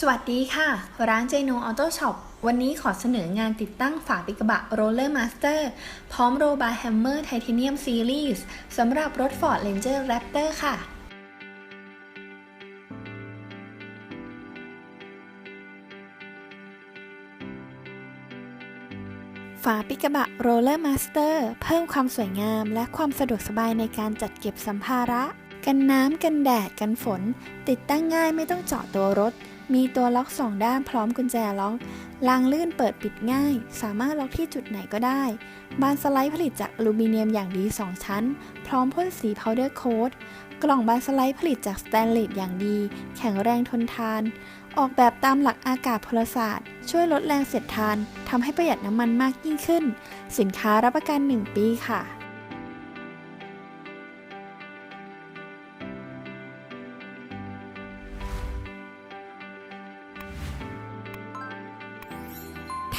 สวัสดีค่ะ ร้านเจโนออโต้ช็อปวันนี้ขอเสนองานติดตั้งฝาปิกระบะโรลเลอร์มาสเตอร์พร้อมโรบาร์แฮมเมอร์ไทเทเนียมซีรีส์สำหรับรถ Ford Ranger Raptor ค่ะ ฝาปิกระบะโรลเลอร์มาสเตอร์เพิ่มความสวยงามและความสะดวกสบายในการจัดเก็บสัมภาระ กันน้ำกันแดดกันฝน ติดตั้งง่ายไม่ต้องเจาะตัวรถ มีตัวล็อกสองด้านพร้อมกุญแจล็อกรางลื่นเปิดปิดง่าย สามารถล็อกที่จุดไหนก็ได้ บานสไลด์ผลิตจากอลูมิเนียมอย่างดี 2 ชั้น พร้อมพ่นสีพาวเดอร์โค้ดกล่องบานสไลด์ผลิตจากสแตนเลสอย่างดี แข็งแรงทนทาน ออกแบบตามหลักอากาศพลศาสตร์ ช่วยลดแรงเสียดทานทำให้ประหยัดน้ำมันมากยิ่งขึ้น สินค้ารับประกัน 1 ปีค่ะ